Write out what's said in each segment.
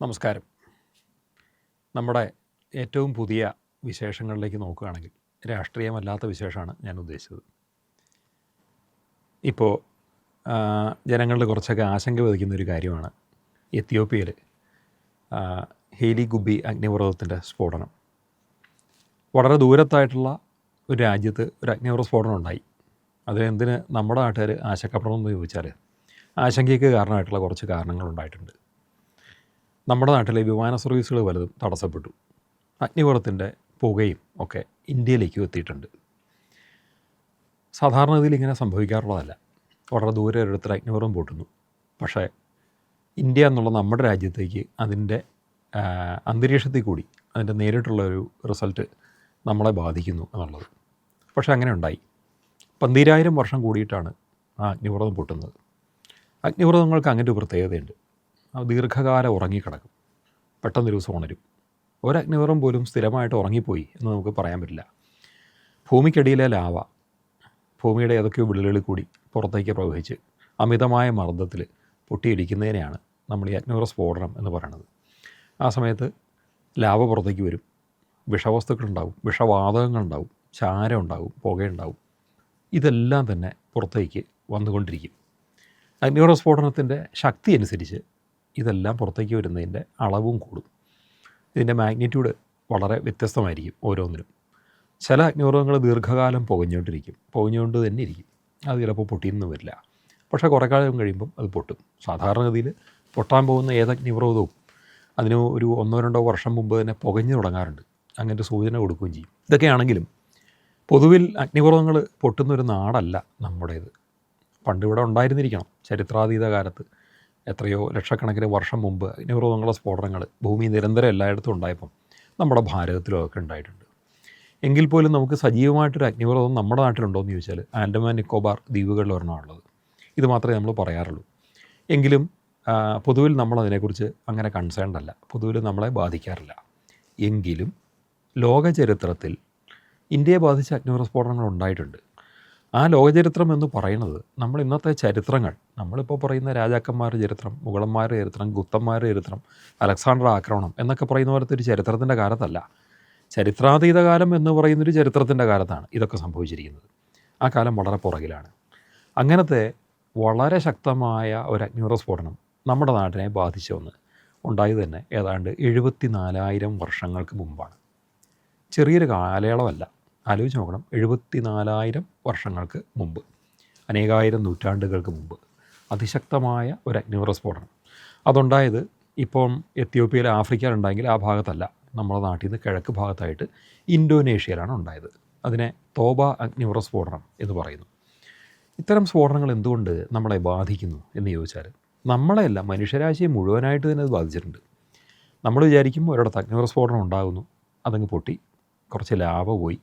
നമസ്കാരം. നമ്മുടെ ഏറ്റവും പുതിയ വിശേഷങ്ങളിലേക്ക് നോക്കുകയാണെങ്കിൽ രാഷ്ട്രീയമല്ലാത്ത വിശേഷമാണ് ഞാൻ ഉദ്ദേശിച്ചത്. ഇപ്പോൾ ജനങ്ങളുടെ കുറച്ചൊക്കെ ആശങ്ക വധിക്കുന്ന ഒരു കാര്യമാണ് എത്യോപ്യയിൽ ആ, ഹേലി ഗുബി അഗ്നിപർവതത്തിന്റെ സ്ഫോടനം. വളരെ ദൂരത്തായിട്ടുള്ള ഒരു രാജ്യത്ത് ഒരു അഗ്നിപർവ സ്ഫോടനം ഉണ്ടായി. അതിനെന്തിന് നമ്മുടെ നാട്ടുകാർ ആശങ്കപ്പെടണമെന്ന് ചോദിച്ചാൽ ആശങ്കയ്ക്ക് കാരണമായിട്ടുള്ള കുറച്ച് കാരണങ്ങളുണ്ടായിട്ടുണ്ട് നമ്മുടെ നാട്ടിലെ വിമാന സർവീസുകൾ പലതും തടസ്സപ്പെട്ടു. അഗ്നിപുറത്തിന്റെ പുകയും ഒക്കെ ഇന്ത്യയിലേക്ക് എത്തിയിട്ടുണ്ട്. സാധാരണഗതിയിൽ ഇങ്ങനെ സംഭവിക്കാറുള്ളതല്ല. വളരെ ദൂരെ ഒരിടത്തിൽ അഗ്നിപുറം പൊട്ടുന്നു. പക്ഷേ ഇന്ത്യ എന്നുള്ള നമ്മുടെ രാജ്യത്തേക്ക് അതിന്റെ അന്തരീക്ഷത്തിൽ കൂടി അതിന്റെ നേരിട്ടുള്ള ഒരു റിസൾട്ട് നമ്മളെ ബാധിക്കുന്നു എന്നുള്ളത്. പക്ഷേ അങ്ങനെ ഉണ്ടായി. പന്തിരായിരം വർഷം കൂടിയിട്ടാണ് ആ അഗ്നിപുറം പൊട്ടുന്നത്. അഗ്നിപുറങ്ങൾക്ക് അങ്ങനെ ഒരു പ്രത്യേകതയുണ്ട്. ദീർഘകാലം ഉറങ്ങിക്കിടക്കും. പെട്ടെന്ന് ദിവസം ഉണരും. ഒരഗ്നിപർവതം പോലും സ്ഥിരമായിട്ട് ഉറങ്ങിപ്പോയി എന്ന് നമുക്ക് പറയാൻ പറ്റില്ല. ഭൂമിക്കടിയിലെ ലാവ ഭൂമിയുടെ ഏതൊക്കെയോ വിള്ളലുകൾ കൂടി പുറത്തേക്ക് പ്രവഹിച്ച് അമിതമായ മർദ്ദത്തിൽ പൊട്ടിയിടിക്കുന്നതിനെയാണ് നമ്മൾ ഈ അഗ്നിപർവത സ്ഫോടനം എന്ന് പറയുന്നത് ആ സമയത്ത് ലാവ പുറത്തേക്ക് വരും. വിഷവസ്തുക്കളുണ്ടാവും വിഷവാതകങ്ങളുണ്ടാവും ചാരം ഉണ്ടാവും പുകയുണ്ടാവും. ഇതെല്ലാം തന്നെ പുറത്തേക്ക് വന്നുകൊണ്ടിരിക്കും. അഗ്നിപർവത സ്ഫോടനത്തിന്റെ ശക്തി അനുസരിച്ച് ഇതെല്ലാം പുറത്തേക്ക് വരുന്നതിന്റെ അളവും കൂടും. ഇതിന്റെ മാഗ്നിറ്റ്യൂഡ് വളരെ വ്യത്യസ്തമായിരിക്കും ഓരോന്നിനും. ചില അഗ്നിപർവങ്ങൾ ദീർഘകാലം പുകഞ്ഞുകൊണ്ടിരിക്കും. പുകഞ്ഞുകൊണ്ട് തന്നെ ഇരിക്കും. അത് ചിലപ്പോൾ പൊട്ടിയെന്ന് വരില്ല. പക്ഷേ കുറേ കാലം കഴിയുമ്പം അത് പൊട്ടും. സാധാരണഗതിയിൽ പൊട്ടാൻ പോകുന്ന ഏത് അഗ്നിപർവതവും അതിന് ഒരു ഒന്നോ രണ്ടോ വർഷം മുമ്പ് തന്നെ പുകഞ്ഞു തുടങ്ങാറുണ്ട്. അങ്ങനത്തെ സൂചന കൊടുക്കുകയും ചെയ്യും. ഇതൊക്കെയാണെങ്കിലും പൊതുവിൽ അഗ്നിപർവതങ്ങൾ പൊട്ടുന്ന ഒരു നാടല്ല നമ്മുടേത്. പണ്ട് ഇവിടെ ഉണ്ടായിരുന്നിരിക്കണം. ചരിത്രാതീത കാലത്ത് എത്രയോ ലക്ഷക്കണക്കിന് വർഷം മുമ്പ് അഗ്നിപർവതങ്ങളുടെ സ്ഫോടനങ്ങൾ ഭൂമി നിരന്തരം എല്ലായിടത്തും ഉണ്ടായപ്പം നമ്മുടെ ഭാരതത്തിലും ഒക്കെ ഉണ്ടായിട്ടുണ്ട്. എങ്കിൽ പോലും നമുക്ക് സജീവമായിട്ടൊരു അഗ്നിപർവതം നമ്മുടെ നാട്ടിലുണ്ടോ എന്ന് ചോദിച്ചാൽ ആൻഡമാൻ നിക്കോബാർ ദ്വീപുകളിൽ ഒരെണ്ണമുള്ളത് ഇത് മാത്രമേ നമ്മൾ പറയാറുള്ളൂ. എങ്കിലും പൊതുവിൽ നമ്മൾ അതിനെക്കുറിച്ച് അങ്ങനെ കൺസേൺഡ് അല്ല. പൊതുവിൽ നമ്മളെ ബാധിക്കാറില്ല. എങ്കിലും ലോക ചരിത്രത്തിൽ ഇന്ത്യയെ ബാധിച്ച അഗ്നിപർവ സ്ഫോടനങ്ങൾ ഉണ്ടായിട്ടുണ്ട്. ആ ലോകചരിത്രം എന്ന് പറയുന്നത് നമ്മൾ ഇന്നത്തെ ചരിത്രങ്ങൾ നമ്മളിപ്പോൾ പറയുന്ന രാജാക്കന്മാരുടെ ചരിത്രം മുഗളന്മാരുടെ ചരിത്രം ഗുപ്തന്മാരുടെ ചരിത്രം അലക്സാണ്ടർ ആക്രമണം എന്നൊക്കെ പറയുന്ന പോലത്തെ ഒരു ചരിത്രത്തിന്റെ കാലത്തല്ല. ചരിത്രാതീത കാലം എന്ന് പറയുന്നൊരു ചരിത്രത്തിന്റെ കാലത്താണ് ഇതൊക്കെ സംഭവിച്ചിരിക്കുന്നത്. ആ കാലം വളരെ പുറകിലാണ്. അങ്ങനത്തെ വളരെ ശക്തമായ ഒരു അഗ്നിറസ്ഫോടനം സ്ഫോടനം നമ്മുടെ നാട്ടിനെ ബാധിച്ച ഒന്ന് ഉണ്ടായത് തന്നെ ഏതാണ്ട് എഴുപത്തി നാലായിരം വർഷങ്ങൾക്ക് മുമ്പാണ്. ചെറിയൊരു കാലയളവല്ല. ആലോചിച്ച് നോക്കണം. എഴുപത്തി നാലായിരം വർഷങ്ങൾക്ക് മുമ്പ് അനേകായിരം നൂറ്റാണ്ടുകൾക്ക് മുമ്പ് അതിശക്തമായ ഒരു അഗ്നിപർവത സ്ഫോടനം അതുണ്ടായത് ഇപ്പം എത്യോപ്യയിലെ ആഫ്രിക്കയിലുണ്ടെങ്കിൽ ആ ഭാഗത്തല്ല. നമ്മുടെ നാട്ടിൽ നിന്ന് കിഴക്ക് ഭാഗത്തായിട്ട് ഇൻഡോനേഷ്യയിലാണ് ഉണ്ടായത്. അതിനെ തോബ സ്ഫോടനം എന്ന് പറയുന്നു. ഇത്തരം സ്ഫോടനങ്ങൾ എന്തുകൊണ്ട് നമ്മളെ ബാധിക്കുന്നു എന്ന് ചോദിച്ചാൽ നമ്മളെയല്ല മനുഷ്യരാശിയെ മുഴുവനായിട്ട് തന്നെ അത് ബാധിച്ചിട്ടുണ്ട്. നമ്മൾ വിചാരിക്കും ഒരിടത്ത് സ്ഫോടനം ഉണ്ടാകുന്നു അതങ്ങ് പൊട്ടി കുറച്ച് ലാവ പോയി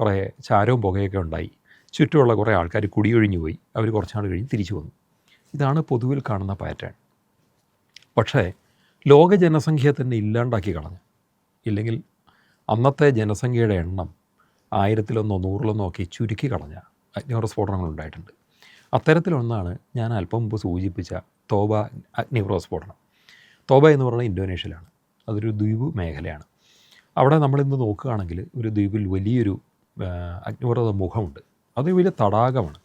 കുറേ ചാരവും പുകയൊക്കെ ഉണ്ടായി. ചുറ്റുമുള്ള കുറേ ആൾക്കാർ കുടിയൊഴിഞ്ഞു പോയി. അവർ കുറച്ച് നാൾ കഴിഞ്ഞ് തിരിച്ചു വന്നു. ഇതാണ് പൊതുവിൽ കാണുന്ന പാറ്റേൺ പക്ഷേ ലോക ജനസംഖ്യയെ തന്നെ ഇല്ലാണ്ടാക്കി കളഞ്ഞു. ഇല്ലെങ്കിൽ അന്നത്തെ ജനസംഖ്യയുടെ എണ്ണം ആയിരത്തിലൊന്നോ നൂറിലൊന്നോ ഒക്കെ ചുരുക്കി കളഞ്ഞ അഗ്നിപർവത സ്ഫോടനങ്ങൾ ഉണ്ടായിട്ടുണ്ട്. അത്തരത്തിലൊന്നാണ് ഞാൻ അല്പം മുമ്പ് സൂചിപ്പിച്ച തോബ അഗ്നിപർവത സ്ഫോടനം. തോബ എന്ന് പറയുന്നത് ഇന്തോനേഷ്യയിലാണ്. അതൊരു ദ്വീപ് മേഖലയാണ്. അവിടെ നമ്മളിന്ന് നോക്കുകയാണെങ്കിൽ ഒരു ദ്വീപിൽ വലിയൊരു അഗ്നിപർവത മുഖമുണ്ട്. അത് വലിയ തടാകമാണ്.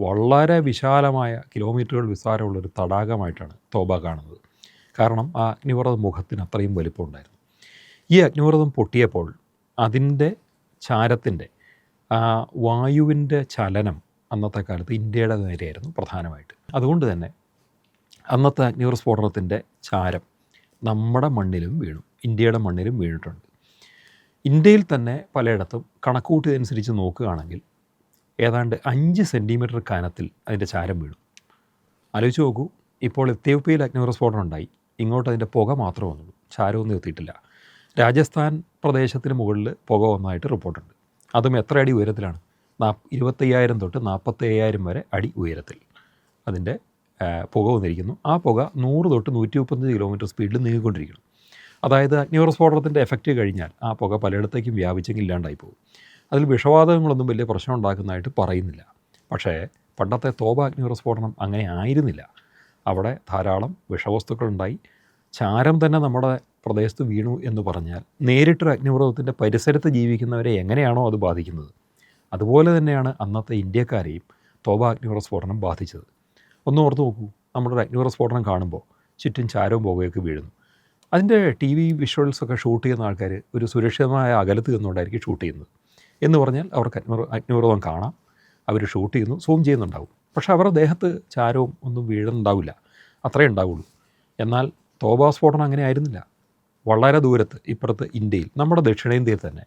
വളരെ വിശാലമായ കിലോമീറ്ററുകൾ വിസ്താരമുള്ളൊരു തടാകമായിട്ടാണ് തോബ കാണുന്നത്. കാരണം ആ അഗ്നിപർവത മുഖത്തിന് അത്രയും വലിപ്പമുണ്ടായിരുന്നു ഈ അഗ്നിപർവതം പൊട്ടിയപ്പോൾ അതിന്റെ ചാരത്തിന്റെ വായുവിന്റെ ചലനം അന്നത്തെ കാലത്ത് ഇന്ത്യയുടെ നേരെയായിരുന്നു പ്രധാനമായിട്ട്. അതുകൊണ്ട് തന്നെ അന്നത്തെ അഗ്നിപർവത സ്ഫോടനത്തിന്റെ ചാരം നമ്മുടെ മണ്ണിലും വീണു. ഇന്ത്യയുടെ മണ്ണിലും വീണിട്ടുണ്ട്. ഇന്ത്യയിൽ തന്നെ പലയിടത്തും കണക്കുകൂട്ടിയതനുസരിച്ച് നോക്കുകയാണെങ്കിൽ ഏതാണ്ട് അഞ്ച് സെന്റിമീറ്റർ കനത്തിൽ അതിന്റെ ചാരം വീണു. ആലോചിച്ച് നോക്കൂ ഇപ്പോൾ എത്യോപ്യയിൽ അഗ്നിപർവത സ്ഫോടനം ഉണ്ടായി. ഇങ്ങോട്ട് അതിന്റെ പുക മാത്രം വന്നുള്ളൂ ചാരമൊന്നും എത്തിയിട്ടില്ല. രാജസ്ഥാൻ പ്രദേശത്തിന് മുകളിൽ പുക വന്നതായിട്ട് റിപ്പോർട്ടുണ്ട്. അതും എത്ര അടി ഉയരത്തിലാണ്? നാ ഇരുപത്തയ്യായിരം തൊട്ട് നാൽപ്പത്തയ്യായിരം വരെ അടി ഉയരത്തിൽ അതിന്റെ പുക വന്നിരിക്കുന്നു. ആ പുക നൂറ് തൊട്ട് നൂറ്റി മുപ്പത്തഞ്ച് കിലോമീറ്റർ സ്പീഡിൽ നീങ്ങിക്കൊണ്ടിരിക്കുന്നു. അതായത് അഗ്നിവർസ്ഫോടനത്തിന്റെ എഫക്റ്റ് കഴിഞ്ഞാൽ ആ പുക പലയിടത്തേക്കും വ്യാപിച്ചെങ്കിൽ ഇല്ലാണ്ടായി പോകും അതിൽ വിഷവാതകങ്ങളൊന്നും വലിയ പ്രശ്നം ഉണ്ടാക്കുന്നതായിട്ട് പറയുന്നില്ല. പക്ഷേ പണ്ടത്തെ തോപ അഗ്നിവർസ്ഫോടനം അങ്ങനെ ആയിരുന്നില്ല. അവിടെ ധാരാളം വിഷവസ്തുക്കളുണ്ടായി ചാരം തന്നെ നമ്മുടെ പ്രദേശത്ത് വീണു എന്ന് പറഞ്ഞാൽ നേരിട്ടൊരു അഗ്നിപർവതത്തിന്റെ പരിസരത്ത് ജീവിക്കുന്നവരെ എങ്ങനെയാണോ അത് ബാധിക്കുന്നത്? അതുപോലെ തന്നെയാണ് അന്നത്തെ ഇന്ത്യക്കാരെയും തോബ അഗ്നിപർവത ബാധിച്ചത്. ഒന്ന് ഓർത്ത് നോക്കൂ. നമ്മുടെ ഒരു അഗ്നിപർവത കാണുമ്പോൾ ചുറ്റും ചാരവും പുകയൊക്കെ വീഴുന്നു. അതിന്റെ ടി വി വിഷ്വൽസ് ഒക്കെ ഷൂട്ട് ചെയ്യുന്ന ആൾക്കാർ ഒരു സുരക്ഷിതമായ അകലത്ത് നിന്നുകൊണ്ടായിരിക്കും ഷൂട്ട് ചെയ്യുന്നത്. എന്ന് പറഞ്ഞാൽ അവർക്ക് അഗ്നി അഗ്നിപർവതം കാണാം. അവർ ഷൂട്ട് ചെയ്യുന്നു സൂം ചെയ്യുന്നുണ്ടാവും. പക്ഷേ അവരുടെ ദേഹത്ത് ചാരവും ഒന്നും വീഴുന്നുണ്ടാവില്ല അത്രേ ഉണ്ടാവുള്ളൂ. എന്നാൽ തോബാ സ്ഫോടനം അങ്ങനെ ആയിരുന്നില്ല. വളരെ ദൂരത്ത് ഇപ്പുറത്ത് ഇന്ത്യയിൽ നമ്മുടെ ദക്ഷിണേന്ത്യയിൽ തന്നെ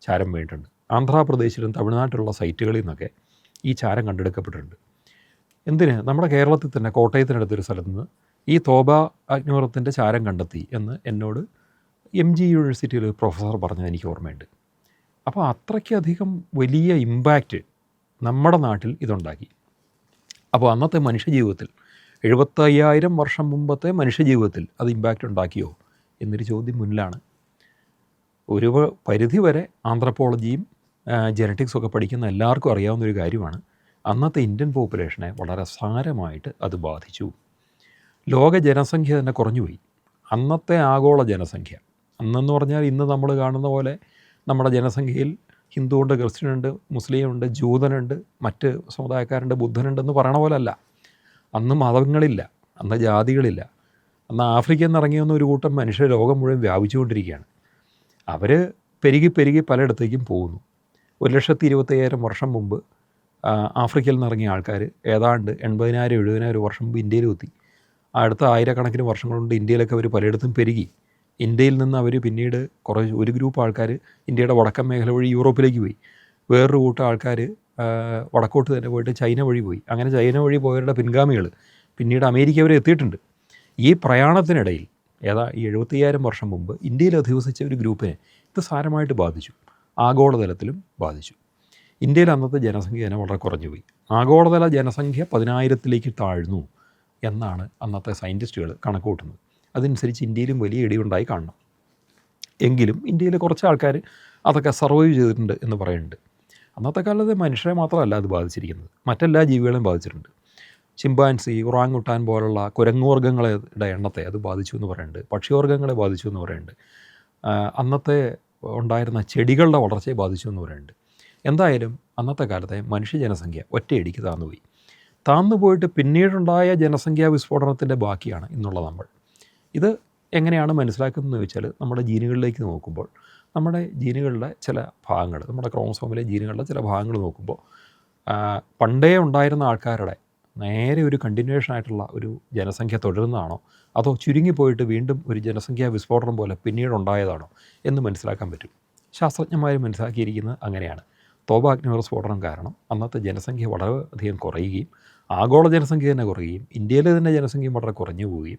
ചാരം വീണിട്ടുണ്ട്. ആന്ധ്രാപ്രദേശിലും തമിഴ്നാട്ടിലുള്ള സൈറ്റുകളിൽ നിന്നൊക്കെ ഈ ചാരം കണ്ടെടുക്കപ്പെട്ടിട്ടുണ്ട്. എന്തിന്? നമ്മുടെ കേരളത്തിൽ തന്നെ കോട്ടയത്തിനടുത്തൊരു സ്ഥലത്ത് നിന്ന് ഈ തോബ അഗ്നിപർവതത്തിന്റെ ചാരം കണ്ടെത്തി എന്ന് എന്നോട് എം ജി യൂണിവേഴ്സിറ്റിയിൽ പ്രൊഫസർ പറഞ്ഞത് എനിക്ക് ഓർമ്മയുണ്ട്. അപ്പോൾ അത്രയ്ക്കധികം വലിയ ഇമ്പാക്റ്റ് നമ്മുടെ നാട്ടിൽ ഇതുണ്ടാക്കി. അപ്പോൾ അന്നത്തെ മനുഷ്യജീവിതത്തിൽ എഴുപത്തയ്യായിരം വർഷം മുമ്പത്തെ മനുഷ്യജീവിതത്തിൽ അത് ഇമ്പാക്റ്റ് ഉണ്ടാക്കിയോ എന്നൊരു ചോദ്യം മുന്നിലാണ്. ഒരു പരിധിവരെ പരിധി വരെ ആന്ത്രപ്പോളജിയും ജനറ്റിക്സും ഒക്കെ പഠിക്കുന്ന എല്ലാവർക്കും അറിയാവുന്ന ഒരു കാര്യമാണ്. അന്നത്തെ ഇന്ത്യൻ പോപ്പുലേഷനെ വളരെ സാരമായിട്ട് അത് ബാധിച്ചു. ലോക ജനസംഖ്യ തന്നെ കുറഞ്ഞുപോയി. അന്നത്തെ ആഗോള ജനസംഖ്യ. അന്നെന്ന് പറഞ്ഞാൽ ഇന്ന് നമ്മൾ കാണുന്ന പോലെ നമ്മുടെ ജനസംഖ്യയിൽ ഹിന്ദുവുണ്ട് ക്രിസ്ത്യനുണ്ട് മുസ്ലിമുണ്ട് ജൂതനുണ്ട് മറ്റ് സമുദായക്കാരുണ്ട് ബുദ്ധനുണ്ടെന്ന് പറയണ പോലല്ല. അന്ന് മതങ്ങളില്ല അന്ന് ജാതികളില്ല. അന്ന് ആഫ്രിക്കയിൽ നിന്ന് ഇറങ്ങി വന്ന ഒരു കൂട്ടം മനുഷ്യർ ലോകം മുഴുവൻ വ്യാപിച്ചുകൊണ്ടിരിക്കുകയാണ്. അവർ പെരുകി പെരുകി പലയിടത്തേക്കും പോകുന്നു. ഒരു ലക്ഷത്തി ഇരുപത്തയ്യായിരം വർഷം മുമ്പ് ആഫ്രിക്കയിൽ നിന്നിറങ്ങിയ ആൾക്കാർ ഏതാണ്ട് എൺപതിനായിരം എഴുപതിനായിരം വർഷം മുമ്പ് ഇന്ത്യയിലും എത്തി അടുത്ത ആയിരക്കണക്കിന് വർഷങ്ങൾ കൊണ്ട് ഇന്ത്യയിലൊക്കെ അവർ പലയിടത്തും പെരുകി. ഇന്ത്യയിൽ നിന്ന് അവർ പിന്നീട് കുറേ ഒരു ഗ്രൂപ്പ് ആൾക്കാർ ഇന്ത്യയുടെ വടക്കൻ മേഖല വഴി യൂറോപ്പിലേക്ക് പോയി. വേറൊരു കൂട്ടം ആൾക്കാർ വടക്കോട്ട് തന്നെ പോയിട്ട് ചൈന വഴി പോയി. അങ്ങനെ ചൈന വഴി പോയവരുടെ പിൻഗാമികൾ പിന്നീട് അമേരിക്ക വരെ എത്തിയിട്ടുണ്ട്. ഈ പ്രയാണത്തിനിടയിൽ ഏതാ ഈ എഴുപത്തയ്യായിരം വർഷം മുമ്പ് ഇന്ത്യയിൽ അധിവസിച്ച ഒരു ഗ്രൂപ്പിനെ ഇത് സാരമായിട്ട് ബാധിച്ചു. ആഗോളതലത്തിലും ബാധിച്ചു. ഇന്ത്യയിൽ അന്നത്തെ ജനസംഖ്യ തന്നെ വളരെ കുറഞ്ഞുപോയി. ആഗോളതല ജനസംഖ്യ പതിനായിരത്തിലേക്ക് താഴ്ന്നു. എന്നാണ് അന്നത്തെ സയന്റിസ്റ്റുകൾ കണക്കുകൂട്ടുന്നത്. അതനുസരിച്ച് ഇന്ത്യയിലും വലിയ ഇടിയുണ്ടായി കാണണം. എങ്കിലും ഇന്ത്യയിലെ കുറച്ച് ആൾക്കാർ അതൊക്കെ സർവൈവ് ചെയ്തിട്ടുണ്ട് എന്ന് പറയുന്നുണ്ട്. അന്നത്തെ കാലത്ത് മനുഷ്യരെ മാത്രമല്ല അത് ബാധിച്ചിരിക്കുന്നത്. മറ്റെല്ലാ ജീവികളെയും ബാധിച്ചിട്ടുണ്ട്. ചിമ്പാൻസി ഉറാങ്ങുട്ടാൻ പോലുള്ള കുരങ്ങുവർഗങ്ങളുടെ എണ്ണത്തെ അത് ബാധിച്ചു എന്ന് പറയുന്നുണ്ട്. പക്ഷിവർഗങ്ങളെ ബാധിച്ചു എന്ന് പറയുന്നുണ്ട്. അന്നത്തെ ഉണ്ടായിരുന്ന ചെടികളുടെ വളർച്ചയെ ബാധിച്ചു എന്ന് പറയുന്നുണ്ട്. എന്തായാലും അന്നത്തെ കാലത്തെ മനുഷ്യ ജനസംഖ്യ ഒറ്റയടിക്ക് താന്നുപോയി താന്നു പോയിട്ട് പിന്നീടുണ്ടായ ജനസംഖ്യാ വിസ്ഫോടനത്തിന്റെ ബാക്കിയാണ് ഇന്നുള്ള നമ്മൾ. ഇത് എങ്ങനെയാണ് മനസ്സിലാക്കുന്നതെന്ന് ചോദിച്ചാൽ നമ്മുടെ ജീനുകളിലേക്ക് നോക്കുമ്പോൾ നമ്മുടെ ജീനുകളുടെ ചില ഭാഗങ്ങൾ നമ്മുടെ ക്രോമസോമിലെ ജീനുകളുടെ ചില ഭാഗങ്ങൾ നോക്കുമ്പോൾ പണ്ടേ ഉണ്ടായിരുന്ന ആൾക്കാരുടെ നേരെ ഒരു കണ്ടിന്യൂവേഷൻ ആയിട്ടുള്ള ഒരു ജനസംഖ്യ തുടരുന്നതാണോ? അതോ ചുരുങ്ങിപ്പോയിട്ട് വീണ്ടും ഒരു ജനസംഖ്യാ വിസ്ഫോടനം പോലെ പിന്നീട് ഉണ്ടായതാണോ എന്ന് മനസ്സിലാക്കാൻ പറ്റും. ശാസ്ത്രജ്ഞന്മാർ മനസ്സിലാക്കിയിരിക്കുന്നത് അങ്ങനെയാണ്. അഗ്നിപർവത സ്ഫോടനം കാരണം അന്നത്തെ ജനസംഖ്യ വളരെ അധികം കുറയുകയും ആഗോള ജനസംഖ്യ തന്നെ കുറയുകയും ഇന്ത്യയിലെ തന്നെ ജനസംഖ്യയും വളരെ കുറഞ്ഞു പോവുകയും.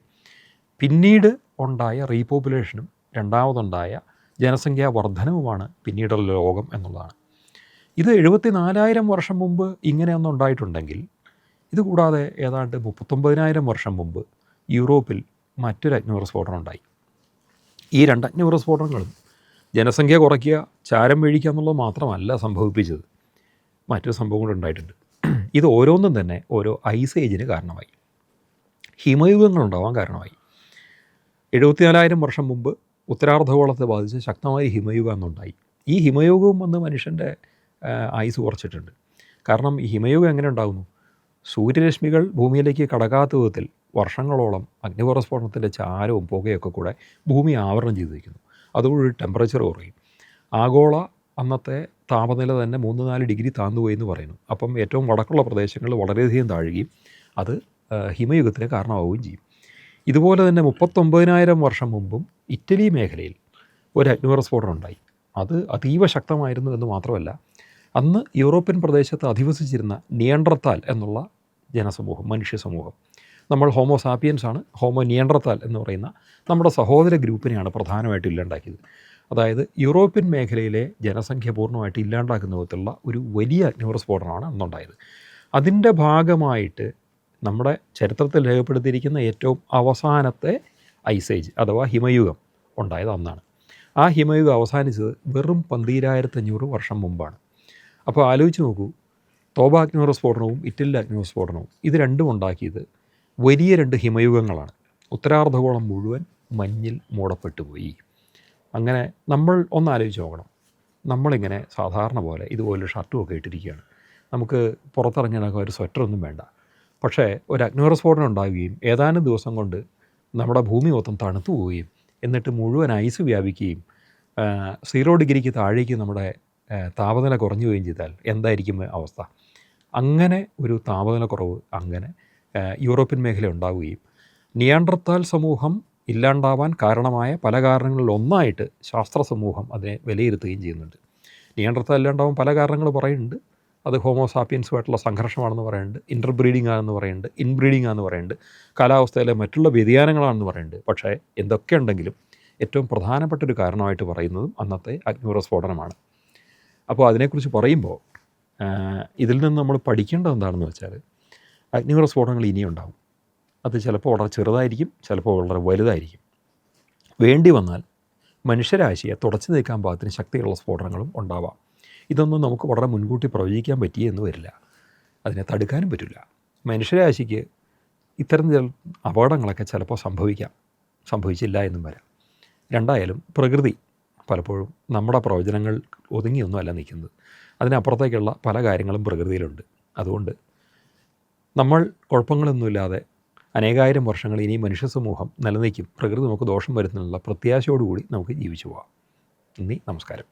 പിന്നീട് ഉണ്ടായ റീപോപ്പുലേഷനും രണ്ടാമതുണ്ടായ ജനസംഖ്യാ വർധനവുമാണ് പിന്നീടുള്ള ലോകം എന്നുള്ളതാണ്. ഇത് എഴുപത്തി നാലായിരം വർഷം മുമ്പ് ഇങ്ങനെയൊന്നും ഉണ്ടായിട്ടുണ്ടെങ്കിൽ ഇതുകൂടാതെ ഏതാണ്ട് മുപ്പത്തൊമ്പതിനായിരം വർഷം മുമ്പ് യൂറോപ്പിൽ മറ്റൊരു അഗ്നിപർവത സ്ഫോടനം ഉണ്ടായി. ഈ രണ്ട് അഗ്നിപർവത സ്ഫോടനങ്ങളും ജനസംഖ്യ കുറയ്ക്കുക ചാരം വീഴിക്കുക എന്നുള്ളത് മാത്രമല്ല സംഭവിപ്പിച്ചത്. മറ്റൊരു സംഭവം കൂടെ ഉണ്ടായിട്ടുണ്ട്. ഇത് ഓരോന്നും തന്നെ ഓരോ ഐസ് ഏജിന് കാരണമായി. ഹിമയുഗങ്ങൾ ഉണ്ടാവാൻ കാരണമായി. എഴുപത്തിനാലായിരം വർഷം മുമ്പ് ഉത്തരാർദ്ധഗോളത്തെ ബാധിച്ച് ശക്തമായ ഹിമയുഗം എന്നുണ്ടായി ഈ ഹിമയുഗവും വന്ന് മനുഷ്യന്റെ ആയുസ് കുറച്ചിട്ടുണ്ട്. കാരണം ഈ ഹിമയുഗം എങ്ങനെ ഉണ്ടാകുന്നു സൂര്യരശ്മികൾ ഭൂമിയിലേക്ക് കടക്കാത്ത വിധത്തിൽ വർഷങ്ങളോളം അഗ്നിപുറസ്ഫോടനത്തിന്റെ ചാരവും പുകയൊക്കെ കൂടെ ഭൂമി ആവരണം ചെയ്ത് അതുകൊണ്ട് ടെമ്പറേച്ചർ കുറയും. ആഗോള അന്നത്തെ താപനില തന്നെ മൂന്ന് നാല് ഡിഗ്രി താന്നുപോയി എന്ന് പറയുന്നു. അപ്പം ഏറ്റവും വടക്കുള്ള പ്രദേശങ്ങളിൽ വളരെയധികം താഴുകയും അത് ഹിമയുഗത്തിന് കാരണമാവുകയും ചെയ്യും. ഇതുപോലെ തന്നെ മുപ്പത്തൊമ്പതിനായിരം വർഷം മുമ്പും ഇറ്റലി മേഖലയിൽ ഒരു അഗ്നിവർ സ്ഫോടനം ഉണ്ടായി. അത് അതീവ ശക്തമായിരുന്നു എന്ന് മാത്രമല്ല അന്ന് യൂറോപ്യൻ പ്രദേശത്ത് അധിവസിച്ചിരുന്ന നിയന്ത്രത്താൽ എന്നുള്ള ജനസമൂഹം മനുഷ്യ സമൂഹം നമ്മൾ ഹോമോ സാപ്പിയൻസ് ആണ്. ഹോമോ നിയന്ത്രത്താൽ എന്ന് പറയുന്ന നമ്മുടെ സഹോദര ഗ്രൂപ്പിനെയാണ് പ്രധാനമായിട്ട് ഇല്ലാണ്ടാക്കിയത്. അതായത് യൂറോപ്യൻ മേഖലയിലെ ജനസംഖ്യ പൂർണമായിട്ട് ഇല്ലാണ്ടാക്കുന്ന വിധത്തിലുള്ള ഒരു വലിയ ന്യൂറസ്ഫോടനമാണ് സ്ഫോടനമാണ് അന്നുണ്ടായത്. അതിന്റെ ഭാഗമായിട്ട് നമ്മുടെ ചരിത്രത്തിൽ രേഖപ്പെടുത്തിയിരിക്കുന്ന ഏറ്റവും അവസാനത്തെ ഐസേജ് അഥവാ ഹിമയുഗം ഉണ്ടായത് അന്നാണ്. ആ ഹിമയുഗം അവസാനിച്ചത് വെറും പന്തീരായിരത്തഞ്ഞൂറ് വർഷം മുമ്പാണ്. അപ്പോൾ ആലോചിച്ച് നോക്കൂ. തോബ അഗ്നിപർവത ഇറ്റലി ഇറ്റലിലെ അഗ്നിപർവത സ്ഫോടനവും ഇത് രണ്ടും ഉണ്ടാക്കിയത് വലിയ രണ്ട് ഹിമയുഗങ്ങളാണ്. ഉത്തരാർദ്ധഗോളം മുഴുവൻ മഞ്ഞിൽ മൂടപ്പെട്ടു പോയി. അങ്ങനെ നമ്മൾ ഒന്ന് ആലോചിച്ച് നോക്കണം. നമ്മളിങ്ങനെ സാധാരണ പോലെ ഇതുപോലെ ഷർട്ടും ഒക്കെ ഇട്ടിരിക്കുകയാണ്. നമുക്ക് പുറത്തിറങ്ങിയാലൊക്കെ ഒരു സ്വെറ്ററൊന്നും വേണ്ട. പക്ഷേ ഒരു അഗ്നിവറസ്ഫോടനം ഉണ്ടാവുകയും ഏതാനും ദിവസം കൊണ്ട് നമ്മുടെ ഭൂമി മൊത്തം തണുത്തു പോവുകയും എന്നിട്ട് മുഴുവൻ ഐസ് വ്യാപിക്കുകയും സീറോ ഡിഗ്രിക്ക് താഴേക്ക് നമ്മുടെ താപനില കുറഞ്ഞു പോവുകയും ചെയ്താൽ എന്തായിരിക്കും അവസ്ഥ? അങ്ങനെ ഒരു താപനില കുറവ് അങ്ങനെ യൂറോപ്യൻ മേഖല ഉണ്ടാവുകയും നിയാണ്ടർത്താൽ സമൂഹം ഇല്ലാണ്ടാവാൻ കാരണമായ പല കാരണങ്ങളിൽ ഒന്നായിട്ട് ശാസ്ത്ര സമൂഹം അതിനെ വിലയിരുത്തുകയും ചെയ്യുന്നുണ്ട്. നിയന്ത്രത്താൽ ഇല്ലാണ്ടാവാൻ പല കാരണങ്ങൾ പറയുന്നുണ്ട്. അത് ഹോമോസാപ്പിയൻസുമായിട്ടുള്ള സംഘർഷമാണെന്ന് പറയുന്നുണ്ട്. ഇന്റർ ബ്രീഡിംഗ് ആണെന്ന് പറയുന്നുണ്ട്. ഇൻബ്രീഡിംഗ് ആണെന്ന് പറയുന്നുണ്ട്. കാലാവസ്ഥയിലെ മറ്റുള്ള വ്യതിയാനങ്ങളാണെന്ന് പറയുന്നുണ്ട്. പക്ഷേ എന്തൊക്കെ ഉണ്ടെങ്കിലും ഏറ്റവും പ്രധാനപ്പെട്ട ഒരു കാരണമായിട്ട് പറയുന്നതും അന്നത്തെ അഗ്നിവറസ്ഫോടനമാണ് അപ്പോൾ അതിനെക്കുറിച്ച് പറയുമ്പോൾ ഇതിൽ നിന്ന് നമ്മൾ പഠിക്കേണ്ടത് എന്താണെന്ന് വെച്ചാൽ അഗ്നിവറസ്ഫോടനങ്ങൾ ഇനിയും ഉണ്ടാവും അത് ചിലപ്പോൾ വളരെ ചെറുതായിരിക്കും ചിലപ്പോൾ വളരെ വലുതായിരിക്കും. വേണ്ടി വന്നാൽ മനുഷ്യരാശിയെ തുടച്ചു നീക്കാൻ പാകത്തിന് ശക്തിയുള്ള സ്ഫോടനങ്ങളും ഉണ്ടാവാം. ഇതൊന്നും നമുക്ക് വളരെ മുൻകൂട്ടി പ്രവചിക്കാൻ പറ്റിയെന്ന് വരില്ല. അതിനെ തടുക്കാനും പറ്റില്ല. മനുഷ്യരാശിക്ക് ഇത്തരം ചില അപകടങ്ങളൊക്കെ ചിലപ്പോൾ സംഭവിക്കാം. സംഭവിച്ചില്ല എന്നും വരാം. രണ്ടായാലും പ്രകൃതി പലപ്പോഴും നമ്മുടെ പ്രവചനങ്ങൾ ഒതുങ്ങിയൊന്നുമല്ല നിൽക്കുന്നത്. അതിനപ്പുറത്തേക്കുള്ള പല കാര്യങ്ങളും പ്രകൃതിയിലുണ്ട്. അതുകൊണ്ട് നമ്മൾ കുഴപ്പങ്ങളൊന്നുമില്ലാതെ അനേകായിരം വർഷങ്ങൾ ഇനി മനുഷ്യ സമൂഹം നിലനിൽക്കും. പ്രകൃതി നമുക്ക് ദോഷം വരുത്തുന്നുള്ള പ്രത്യാശയോടുകൂടി നമുക്ക് ജീവിച്ചു പോകാം നന്ദി നമസ്കാരം.